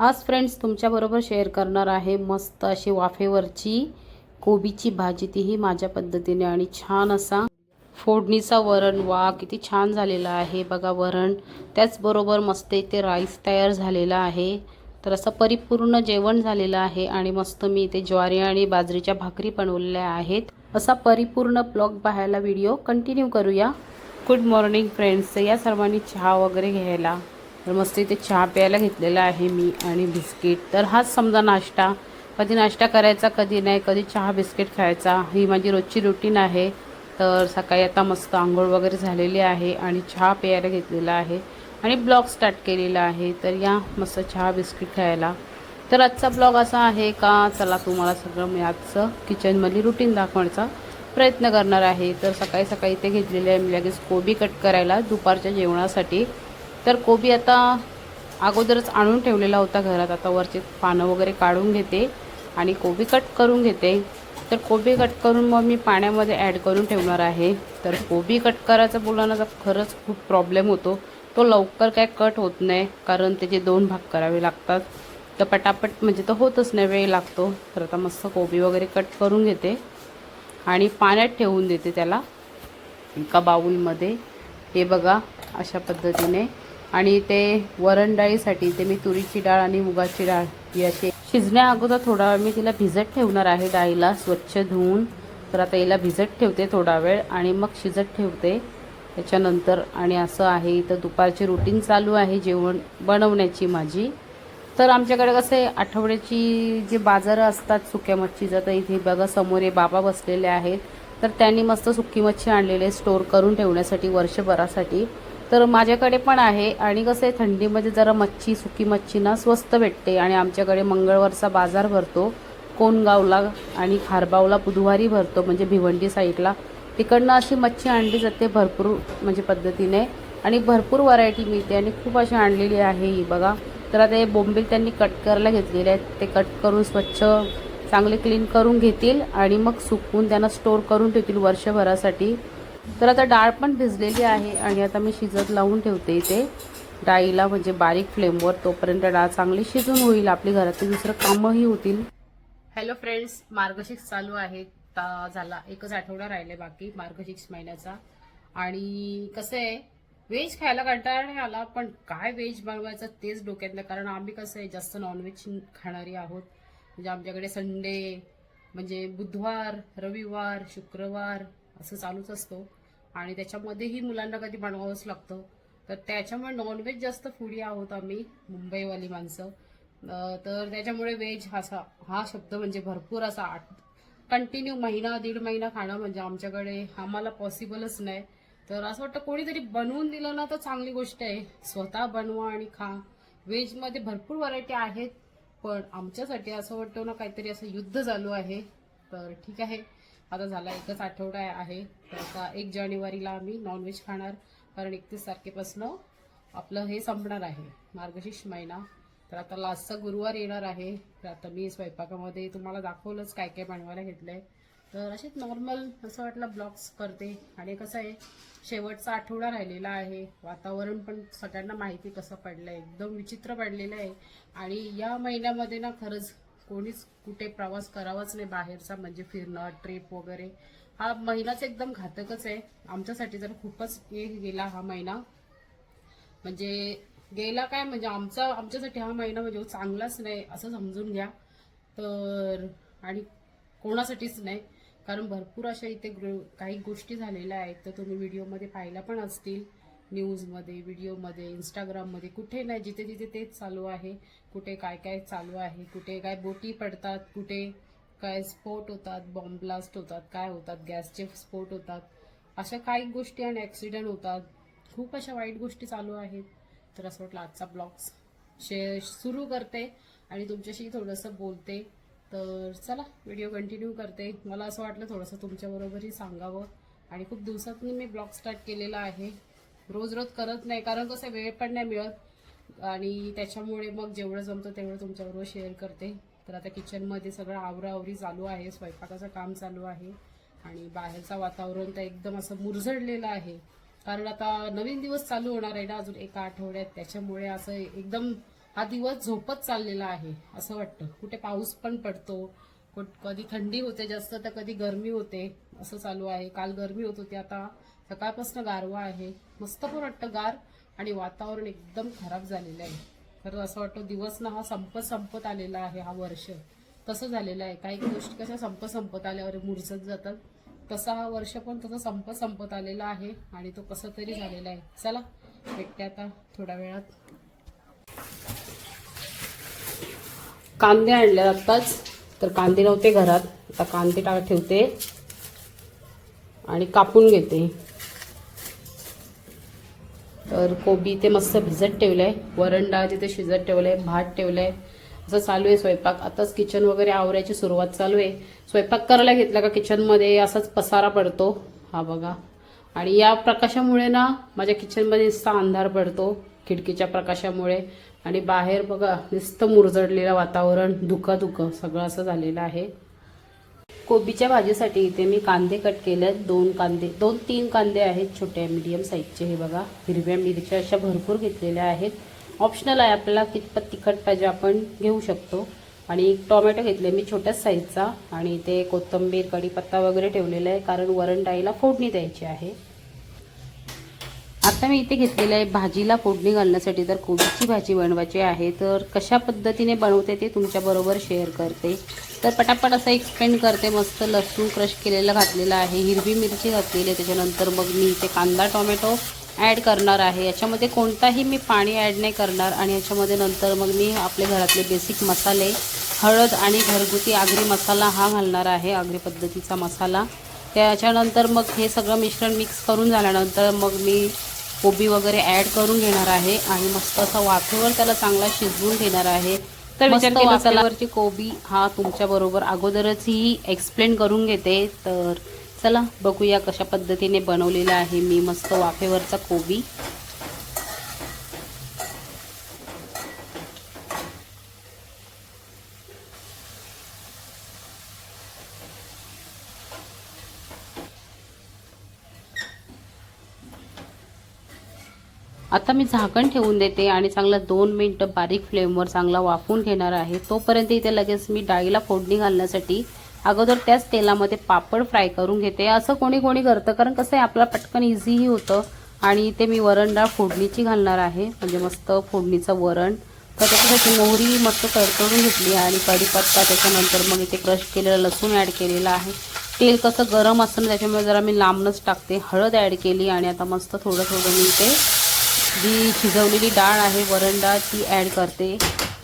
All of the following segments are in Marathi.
आज फ्रेंड्स तुमच्याबरोबर शेअर करणार आहे मस्त अशी वाफेवरची कोबीची भाजी. तीही माझ्या पद्धतीने आणि छान असा फोडणीचा वरण. वा किती छान झालेला आहे. बघा वरण. त्याचबरोबर मस्त इथे राईस तयार झालेला आहे. तर असं परिपूर्ण जेवण झालेलं आहे आणि मस्त मी इथे ज्वारी आणि बाजरीच्या भाकरी बनवलेल्या आहेत. असा परिपूर्ण ब्लॉग पाहायला व्हिडिओ कंटिन्यू करूया. गुड मॉर्निंग फ्रेंड्स या सर्वांनी चहा वगैरे घ्यायला. तर मस्त इथे चहा प्यायला घेतलेला आहे मी आणि बिस्किट. तर हाच समजा नाश्ता. कधी नाश्ता करायचा कधी नाही कधी चहा बिस्किट खायचा. ही माझी रोजची रुटीन आहे. तर सकाळी आता मस्त आंघोळ वगैरे झालेली आहे आणि चहा प्यायला घेतलेला आहे आणि ब्लॉग स्टार्ट केलेला आहे. तर या मस्त चहा बिस्किट खायला. तर आजचा ब्लॉग असा आहे का चला तुम्हाला सगळं मी आजचं किचनमधली रुटीन दाखवण्याचा प्रयत्न करणार आहे. तर सकाळी सकाळी इथे घेतलेले आहे मी लगेच कोबी कट करायला दुपारच्या जेवणासाठी. तर कोबी आता अगोदरच आणून ठेवलेला होता घरात. आता वरचे पानं वगैरे काढून घेते आणि कोबी कट करून घेते. तर कोबी कट करून मग मी पाण्यामध्ये ॲड करून ठेवणार आहे. तर कोबी कट करायचं बोलणं खरंच खूप प्रॉब्लेम होतो. तो लवकर काय कट होत नाही कारण त्याचे दोन भाग करावे लागतात. तर पटापट म्हणजे तर होतच नाही वेळ लागतो. तर आता मस्त कोबी वगैरे कट करून घेते आणि पाण्यात ठेवून देते त्याला. एका बाऊलमध्ये हे बघा अशा पद्धतीने. आणि ते वरण डाळीसाठी ते मी तुरीची डाळ आणि मुगाची डाळ याची शिजण्या अगोदर थोडा वेळ मी तिला भिजत ठेवणार आहे डाळीला स्वच्छ धुवून. तर आता हिला भिजत ठेवते थोडा वेळ आणि मग शिजत ठेवते. त्याच्यानंतर आणि असं आहे इथं दुपारची रुटीन चालू आहे जेवण बनवण्याची माझी. तर आमच्याकडे कसं आहे आठवड्याची जे बाजारं असतात सुक्या मच्छीचं तर इथे बघा समोर हे बाबा बसलेले आहेत. तर त्यांनी मस्त सुकी मच्छी आणलेली स्टोर स्टोअर करून ठेवण्यासाठी वर्षभरासाठी. तर माझ्याकडे पण आहे. आणि कसं आहे थंडीमध्ये जरा मच्छी सुकी मच्छी ना स्वस्त भेटते. आणि आमच्याकडे मंगळवारचा बाजार भरतो. कोणगावला आणि खारबावला बुधवारी भरतो. म्हणजे भिवंडी साईडला. तिकडनं अशी मच्छी आणली जाते भरपूर म्हणजे पद्धतीने. आणि भरपूर व्हरायटी मिळते. आणि खूप अशी आणलेली आहे ही बघा. तर आता हे बोंबील त्यांनी कट करायला घेतलेले आहेत. ते कट करून स्वच्छ चांगले क्लीन करून घेतील. आणि मग सुकवून त्यांना स्टोअर करून ठेवतील वर्षभरासाठी. तर आता डाळ पण भिजलेली आहे आणि आता मी शिजत लावून ठेवते इथे. डाळीला म्हणजे बारीक फ्लेमवर तोपर्यंत डाळ चांगली शिजून होईल. आपली घरातली दुसरं कामंही होतील. हॅलो फ्रेंड्स मार्गशीर्ष चालू आहे. ता झाला एकच आठवडा राहिले बाकी मार्गशीर्ष महिन्याचा. आणि कसं आहे व्हेज खायला कंटाळा नाही आला पण काय व्हेज बनवायचं तेच डोक्यातलं. कारण आम्ही कसं आहे जास्त नॉनव्हेज खाणारी आहोत. म्हणजे आमच्याकडे संडे म्हणजे बुधवार रविवार शुक्रवार असं चालूच असतो. आणि त्याच्यामध्येही मुलांना कधी बनवावंच लागतं. तर त्याच्यामुळे नॉनव्हेज जास्त फुडी आहोत आम्ही मुंबईवाली माणसं. तर त्याच्यामुळे व्हेज हा असा हा शब्द म्हणजे भरपूर असा आठ कंटिन्यू महिना दीड महिना खाणं म्हणजे आमच्याकडे आम्हाला पॉसिबलच नाही. तर असं वाटतं कोणीतरी बनवून दिलं ना तर चांगली गोष्ट आहे. स्वतः बनवा आणि खा. व्हेजमध्ये भरपूर व्हरायटी आहेत पण आमच्यासाठी असं वाटतं ना काहीतरी असं युद्ध चालू आहे. तर ठीक आहे. आता झाला एकच आठवडा आहे. तर आता एक जानेवारीला आम्ही नॉनव्हेज खाणार. कारण एकतीस तारखेपासनं आपलं हे संपणार आहे. मार्गशीर्ष महिना. तर आता लास्टचा गुरुवार येणार आहे. तर आता मी स्वयंपाकामध्ये तुम्हाला दाखवलंच काय काय बनवायला घेतलंय. तर असेच नॉर्मल असं वाटलं ब्लॉग्स करते. आणि कसं आहे शेवटचा आठवडा राहिलेला आहे. वातावरण पण सगळ्यांना माहिती कसं पडलंय. एकदम विचित्र पडलेलं आहे. आणि या महिन्यामध्ये ना खरंच कोणीच कुठे प्रवास करावाच नाही बाहेरचा म्हणजे फिरणं ट्रिप वगैरे. हा महिनाच एकदम घातकच आहे. आमच्यासाठी तर खूपच हे गेला हा महिना. म्हणजे गेला काय म्हणजे आमचा आमच्यासाठी हा महिना म्हणजे चांगलाच नाही असं समजून घ्या. तर आणि कोणासाठीच नाही. कारण भरपूर अशा इथे काही गोष्टी झालेल्या आहेत. तर तुम्ही व्हिडिओमध्ये पाहिल्या पण असतील. न्यूजमध्ये व्हिडिओमध्ये इंस्टाग्राममध्ये कुठे नाही जिथे जिथे तेच चालू आहे कुठे काय काय चालू आहे कुठे काय बोटी पडतात कुठे काय स्फोट होतात बॉम्ब ब्लास्ट होतात काय होतात गॅसचे स्फोट होतात अशा काही गोष्टी आणि ॲक्सिडेंट होतात. खूप अशा वाईट गोष्टी चालू आहेत. तर असं वाटलं आजचा ब्लॉग्स शे सुरू करते आणि तुमच्याशी थोडंसं बोलते. तर चला व्हिडिओ कंटिन्यू करते. मला असं वाटलं थोडंसं तुमच्याबरोबरही सांगावं. आणि खूप दिवसातून मी ब्लॉग स्टार्ट केलेला आहे. रोज रोज करत नाही कारण कसं वेळ पण नाही मिळत. आणि त्याच्यामुळे मग जेवढं जमतं तेवढं तुमच्याबरोबर शेअर करते. तर आता किचनमध्ये सगळं आवराआवरी चालू आहे स्वयंपाकाचं काम चालू आहे. आणि बाहेरचं वातावरण तर एकदम असं मुरझडलेलं आहे. कारण आता नवीन दिवस चालू होणार आहे ना अजून एका आठवड्यात. त्याच्यामुळे असं एकदम हा दिवस झोपत चाललेला आहे असं वाटतं. कुठे पाऊस पण पडतो. कुठ- कधी थंडी होते जास्त तर कधी गरमी होते असं चालू आहे. काल गरमी होत होती आता सकाळपासून गारवा आहे. मस्त पण वाटतं गार आणि वातावरण एकदम खराब झालेलं आहे. तर असं वाटतं दिवस ना हा संपत संपत आलेला आहे हा वर्ष. तसं झालेलं आहे. काही गोष्टी कशा संपत संपत आल्यावर मुरसत जातात. तसा हा वर्ष पण तसं संपत संपत आलेला आहे आणि तो कसा तरी झालेला आहे. चला भेटते आता थोड्या वेळात. कांदे आणले आत्ताच. तर कांदे नव्हते घरात. आता कांदे टाळ ठेवते आणि कापून घेते. तर कोबी ते मस्त भिजत ठेवलं वरण डाळ तिथे शिजत ठेवलं आहे भात ठेवलं आहे असं चालू आहे स्वयंपाक. आताच किचन वगैरे आवरायची सुरुवात चालू आहे. स्वयंपाक करायला घेतला का किचनमध्ये असाच पसारा पडतो. हा बघा. आणि या प्रकाशामुळे ना माझ्या किचनमध्ये नुसता अंधार पडतो खिडकीच्या प्रकाशामुळे. आणि बाहेर बघा नुसतं मुरजडलेलं वातावरण धुकं धुकं सगळं असं झालेलं आहे. कोबीच्या भाजीसाठी इथे मी कांदे कट केले आहेत. दोन कांदे दोन तीन कांदे आहेत छोट्या मीडियम साईजचे हे बघा हिरव्या मिरच्या अशा भरपूर घेतलेल्या आहेत. ऑप्शनल आहे आपल्याला कितपत तिखट पाहिजे आपण घेऊ शकतो. आणि एक टोमॅटो घेतले मी छोट्याच साईजचा आणि ते कोथिंबीर कढीपत्ता वगैरे ठेवलेला आहे कारण वरण डाळीला फोडणी द्यायची आहे. आता मी इथे घेतलेलं आहे भाजीला फोडणी घालण्यासाठी. तर कोबीची भाजी बनवायची आहे. तर कशा पद्धतीने बनवते ते तुमच्याबरोबर शेअर करते. तर पटापट असं एक्सपेंड करते. मस्त लसूण क्रश केलेलं घातलेलं आहे. हिरवी मिरची घातलेली आहे. त्याच्यानंतर मग मी इथे कांदा टोमॅटो ॲड करणार आहे. याच्यामध्ये कोणताही मी पाणी ॲड नाही करणार. आणि याच्यामध्ये नंतर मग मी आपले घरातले बेसिक मसाले हळद आणि घरगुती आगरी मसाला हा घालणार आहे. आगरी पद्धतीचा मसाला. त्याच्यानंतर मग हे सगळं मिश्रण मिक्स करून झाल्यानंतर मग मी कोबी वगैरे ॲड करून घेणार आहे आणि मस्त असा वाफेवर त्याला चांगला शिजवून घेणार आहे. तर विचार वाफेवरची कोबी हा तुमच्या बरोबर अगोदरच ही एक्सप्लेन करून घेते. तर चला बघूया कशा पद्धतीने बनवलेला आहे मी मस्त वाफेवरचा कोबी. आता मी झाकण ठेवून देते आणि चांगला दोन मिनटं बारीक फ्लेमवर चांगला वाफवून घेणार आहे. तोपर्यंत इथे लगेच मी डाळीला फोडणी घालण्यासाठी अगोदर त्याच तेलामध्ये पापड फ्राय करून घेते. असं कोणी कोणी करतं कारण कसं आहे आपला पटकन इझीही होतं. आणि इथे मी वरण डाळ फोडणीची घालणार आहे. म्हणजे मस्त फोडणीचं वरण. तर त्याच्यासाठी मोहरी मस्त तडतडून घेतली आणि कढीपत्ता त्याच्यानंतर मग इथे क्रश केलेलं लसूण ॲड केलेलं आहे. तेल कसं गरम असतं ना त्याच्यामुळे जरा मी लांबनच टाकते. हळद ॲड केली आणि आता मस्त थोडं थोडं मी इथे जी शिजवलेली डाळ आहे वरण डाळ ती ॲड करते.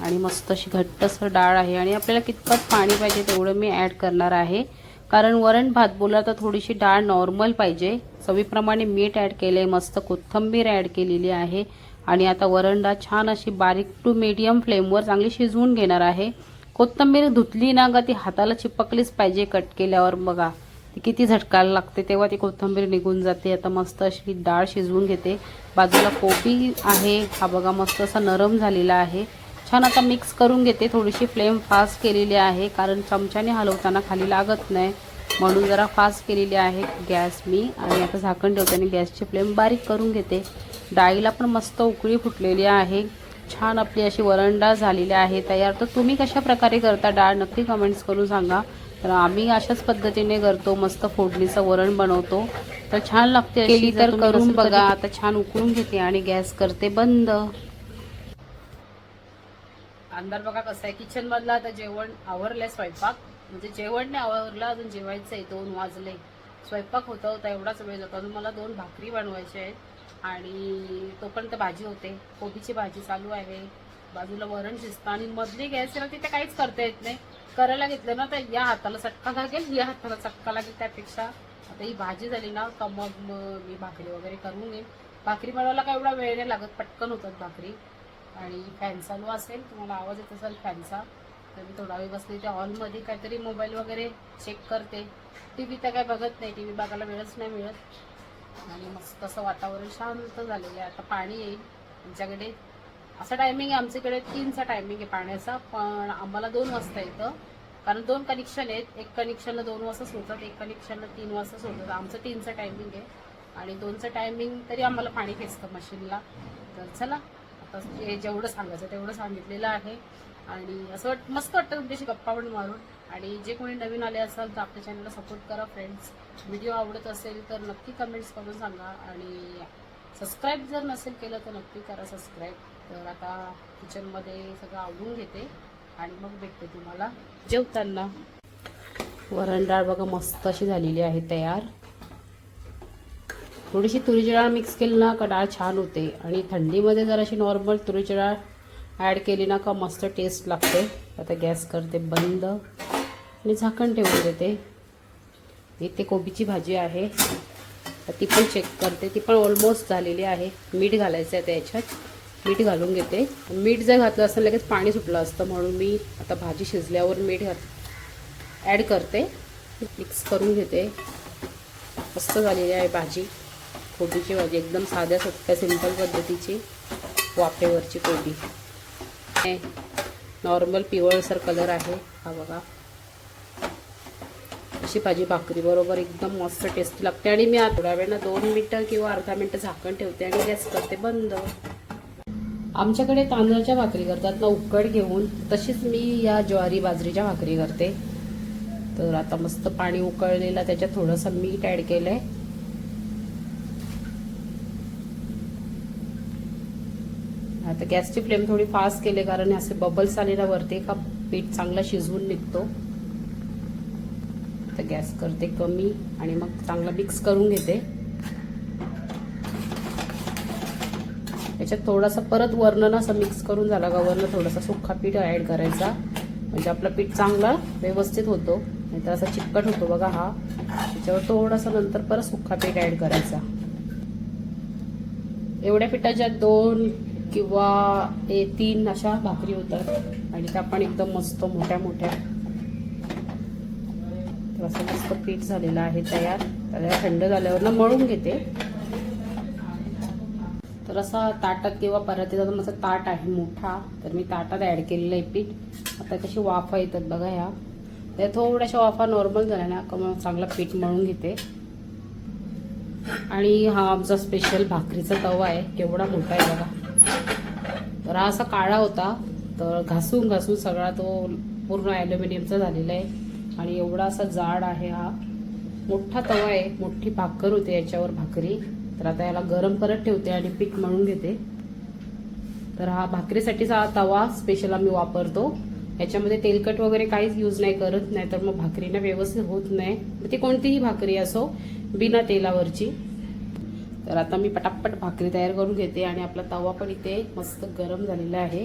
आणि मस्त अशी घट्टसर डाळ आहे. आणि आपल्याला कितपत पाणी पाहिजे तेवढं मी ॲड करणार आहे. कारण वरण भात बोला तर थोडीशी डाळ नॉर्मल पाहिजे. चवीप्रमाणे मीठ ॲड केलं आहे मस्त कोथिंबीर ॲड केलेली आहे. आणि आता वरण डाळ छान अशी बारीक टू मीडियम फ्लेमवर चांगली शिजवून घेणार आहे. कोथिंबीर धुतली ना का ती हाताला चिपकलीच पाहिजे कट केल्यावर बघा. ती किती झटकायला लागते तेव्हा ती कोथिंबीर निघून जाते. आता मस्त अशी डाळ शिजवून घेते. बाजूला कोबी आहे. हा बघा मस्त असा नरम झालेला आहे. छान आता मिक्स करून घेते. थोडीशी फ्लेम फास्ट केलेली आहे कारण चमच्याने हलवताना खाली लागत नाही. म्हणून जरा फास्ट केलेली आहे गॅस मी. आणि आता झाकण ठेवते आणि गॅसची फ्लेम बारीक करून घेते. डाळीला पण मस्त उकळी फुटलेली आहे. छान आपली अशी वरण डाळ झालेली आहे. तयार तर तुम्ही कशा प्रकारे करता डाळ नक्की कमेंट्स करून सांगा. तर आम्ही अशाच पद्धतीने करतो मस्त फोडणीचं वरण बनवतो. तर छान लागते केली तर करून बघा. आता छान उकळून घेते आणि गॅस करते बंद. अंधार बघा कसं आहे. किचन मधला आता जेवण आवरलंय स्वयंपाक. म्हणजे जेवण नाही आवरलं अजून जेवायचं आहे दोन वाजले. स्वयंपाक होता होता एवढाच वेळ जातो. अजून मला दोन भाकरी बनवायच्या आहेत. आणि तोपर्यंत भाजी होते. कोबीची भाजी चालू आहे. बाजूला वरण शिजतं आणि मधली गॅस तिथे काहीच करता येत नाही. करायला घेतलं ना तर या हाताला चटका लागेल या हाताला चटका लागेल त्यापेक्षा. आता ही भाजी झाली ना तर मग मग मी भाकरी वगैरे करून घेईन. भाकरी बनवायला काय एवढा वेळ नाही लागत पटकन होतात भाकरी. आणि फॅन चालू असेल तुम्हाला आवाज येत असेल फॅनचा तर मी थोडा वेळ बसले त्या हॉलमध्ये काहीतरी मोबाईल वगैरे चेक करते. टी व्ही तर काय बघत नाही टी व्ही बघायला वेळच नाही मिळत. आणि मस्त असं वातावरण शांत झालेलं आहे. आता पाणी येईल आमच्याकडे. असं टायमिंग आहे आमच्याकडे तीनचा टायमिंग आहे पाण्याचा पण आम्हाला दोन वाजता येतं. कारण दोन कनेक्शन आहेत एक कनेक्शनला दोन वाजता सोडतात एक कनेक्शनला तीन वाजता सोडतात. आमचं तीनचं टायमिंग आहे. आणि दोनचं टायमिंग तरी आम्हाला पाणी खेचतं मशीनला तर चला आता जे जेवढं सांगायचं तेवढं सांगितलेलं आहे. आणि असं वाट मस्त वाटतं तुमच्याशी गप्पा पण मारून. आणि जे कोणी नवीन आले असाल तर आपल्या चॅनलला सपोर्ट करा फ्रेंड्स व्हिडिओ आवडत असेल तर नक्की कमेंट्स करून सांगा. आणि सबस्क्राईब जर नसेल केलं तर नक्की करा सबस्क्राईब तर आता किचनमध्ये सगळं आवडून घेते आणि मग भेटते तुम्हाला. जेवताना. वरण डाळ बघा मस्त अशी झालेली आहे तयार. थोडीशी तुरीची डाळ मिक्स केली ना का डाळ छान होते. आणि थंडीमध्ये जर अशी नॉर्मल तुरीची डाळ ॲड केली ना का मस्त टेस्ट लागते. आता गॅस करते बंद. आणि झाकण ठेवून देते. इथे कोबीची भाजी आहे. तर ती पण चेक करते. ती पण ऑलमोस्ट झालेली आहे. मीठ घालायचं आहे त्याच्यात मीठ घालून घेते. मीठ जर घातलं असतं लगेच पाणी सुटलं असतं म्हणून मी आता भाजी शिजल्यावर मीठ घात ॲड करते. मिक्स करून घेते. मस्त झालेली आहे भाजी. कोबीची भाजी एकदम साध्या सोप्या सिंपल पद्धतीची वाफेवरची कोबी. नॉर्मल पिवळसर कलर आहे. हा बघा. अशी भाजी भाकरीबरोबर एकदम मस्त टेस्टी लागते. आणि मी थोड्या वेळानं दोन मिनटं किंवा अर्धा मिनटं झाकण ठेवते आणि गॅस करते बंद. आमच्याकडे तांदळाच्या भाकरी करतात. ना उकड घेऊन. तशीच मी या ज्वारी बाजरीच्या भाकरी करते. तर आता मस्त पाणी उकळलेलं त्याच्यात थोडंसं मीठ ॲड केलं आहे आता गॅसची फ्लेम थोडी फास्ट केले कारण असे बबल्स आलेला वरती का पीठ चांगला शिजवून निघतो. तर गॅस करते कमी आणि मग चांगला मिक्स करून घेते. त्याच्यात थोडासा परत वर्ण असं मिक्स करून झाला का वरणं थोडासा सुखा पीठ ॲड करायचा. म्हणजे आपला पीठ चांगला व्यवस्थित होतो. नाहीतर असा चिकट होतो बघा हा. त्याच्यावर थोडासा नंतर परत सुखा पीठ ॲड करायचा. एवढ्या पिठाच्या दोन किंवा ए तीन अशा भाकरी होतात. आणि त्या पण एकदम मस्त मोठ्या मोठ्या. तर असं मस्त पीठ झालेलं आहे तयार. त्याला थंड झाल्यावर ना मळून घेते. तर असा ताटात किंवा परातीचा माझा ताट आहे मोठा. तर मी ताटात ॲड केलेलं आहे पीठ. आता कशी वाफा येतात बघा ह्या. त्या थोड्याशा वाफा नॉर्मल झाल्या ना का मग चांगला पीठ मळून घेते. आणि हा आमचा स्पेशल भाकरीचा तवा आहे केवढा मोठा आहे बघा. तर हा असा काळा होता तर घासून घासून सगळा तो पूर्ण ॲल्युमिनियमचा झालेला आहे. आणि एवढा असा जाड आहे हा. मोठा तवा आहे मोठी भाकर होते याच्यावर भाकरी. तर आता याला गरम करत ठेवते आणि पीठ मळून घेते. तर हा भाकरीसाठीचा हा तवा स्पेशल आम्ही वापरतो. याच्यामध्ये तेलकट वगैरे काहीच यूज नाही करत नाही तर मग भाकरीना व्यवस्थित होत नाही. मग ती कोणतीही भाकरी असो बिना तेलावरची. तर आता मी पटापट भाकरी तयार करून घेते आणि आपला तवा पण इथे मस्त गरम झालेला आहे.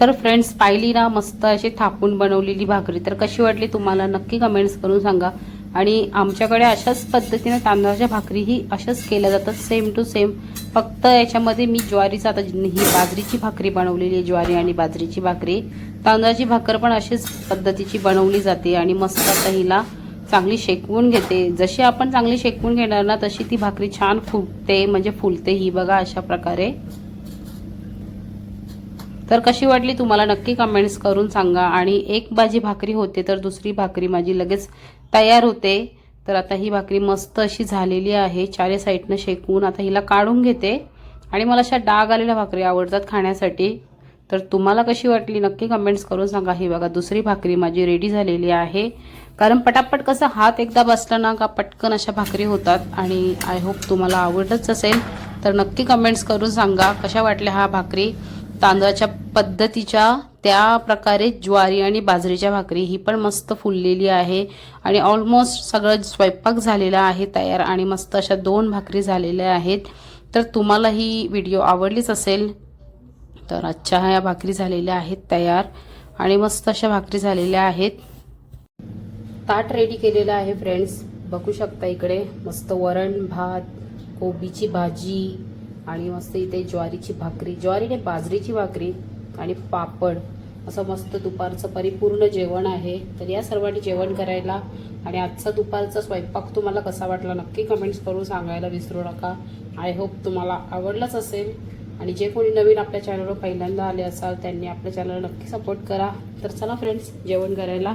तर फ्रेंड्स पाहिली ना मस्त अशी थापून बनवलेली भाकरी. तर कशी वाटली तुम्हाला? नक्की कमेंट्स करून सांगा. आणि आमच्याकडे अशाच पद्धतीनं तांदळाच्या भाकरी ही अशाच केल्या जातात सेम टू सेम फक्त याच्यामध्ये मी ज्वारीचा आता ही बाजरीची भाकरी बनवलेली आहे ज्वारी आणि बाजरीची भाकरी. तांदळाची भाकर पण अशीच पद्धतीची बनवली जाते आणि मस्त आता हिला चांगली शेकवून घेते. जशी आपण चांगली शेकवून घेणार ना तशी ती भाकरी छान फुगते म्हणजे फुलते ही बघा अशा प्रकारे. तर कशी वाटली तुम्हाला? नक्की कमेंट्स करून सांगा. आणि एक भाजी भाकरी होते तर दुसरी भाकरी माझी लगेच तयार होते. तर आता ही भाकरी मस्त अशी झालेली आहे. चारे साईडनं शेकवून आता हिला काढून घेते. आणि मला अशा डाग आलेल्या भाकरी आवडतात खाण्यासाठी. तर तुम्हाला कशी वाटली? नक्की कमेंट्स करून सांगा. ही बघा दुसरी भाकरी माझी रेडी झालेली आहे. कारण पटापट कसं हात एकदा बसला ना का पटकन अशा भाकरी होतात. आणि आय होप तुम्हाला आवडतच असेल. तर नक्की कमेंट्स करून सांगा. कशा वाटल्या हा भाकरी? तांदळाच्या पद्धतीच्या त्या प्रकारे ज्वारी आणि बाजरीच्या भाकरी ही पण मस्त फुललेली आहे. आणि ऑलमोस्ट सगळं स्वयंपाक झालेला आहे तयार आणि मस्त अशा दोन भाकरी झालेल्या आहेत. तर तुम्हाला ही व्हिडिओ आवडलीच असेल तर आजच्या ह्या भाकरी झालेल्या आहेत तयार आणि मस्त अशा भाकरी झालेल्या आहेत. ताट रेडी केलेलं आहे फ्रेंड्स बघू शकता इकडे मस्त वरण भात कोबीची भाजी आणि मस्त इथे ज्वारीची भाकरी ज्वारी बाजरीची भाकरी आणि पापड. असं मस्त दुपारचं परिपूर्ण जेवण आहे. तर या सर्वांनी जेवण करायला आणि आजचा दुपारचा स्वयंपाक तुम्हाला कसा वाटला नक्की कमेंट्स करून सांगायला विसरू नका. आय होप तुम्हाला आवडलंच असेल. आणि जे कोणी नवीन आपल्या चॅनलवर पहिल्यांदा आले असाल त्यांनी आपल्या चॅनलला नक्की सपोर्ट करा. तर चला फ्रेंड्स जेवण करायला.